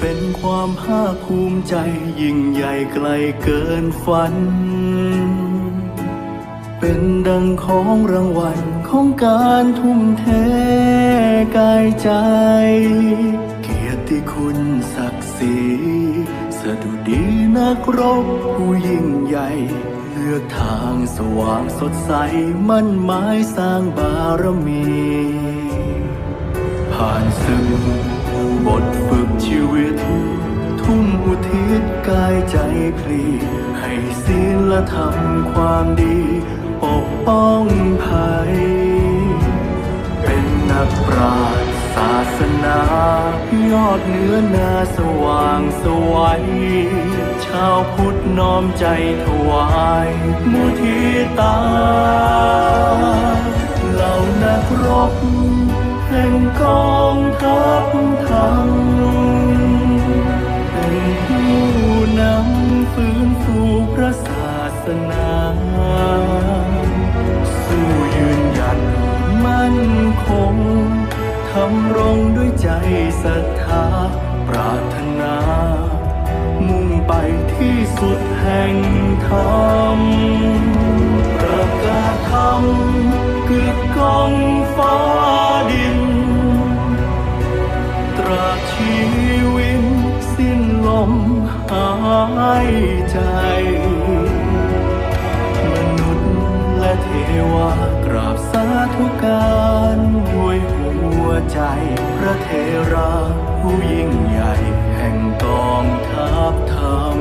เป็นความภาคภูมิใจยิ่งใหญ่ไกลเกินฝัน เป็นดังของรางวัลของการทุ่มเทกายใจ เกียรติคุณศักดิ์ศรีสะดุดีนักรบผู้ยิ่งใหญ่เลือกทางสว่างสดใสมั่นหมายสร้างบารมี ผ่านศึก บทฝึกชีวิต ทุ่มอุทิศกายใจพลี ให้ศีลธรรมความดี ปกป้องภัย เป็นนักปราชญ์ศาสนา ยอดเนื้อนาสว่างสวัยชาวพุทธน้อมใจถวายมุทิตา เหล่านักรบแห่งกองทัพ นา สู้ยืนหยัดมั่นคง ทำรงด้วยใจศรัทธาปรารถนา มุ่งไปที่สุดแห่งธรรมประกาศธรรมกึกก้องฟ้าดิน ตราชีวิตสิ้นลมหายใจ การด้วยหัวใจ พระเทราผู้ยิ่งใหญ่แห่งกองทัพธรรม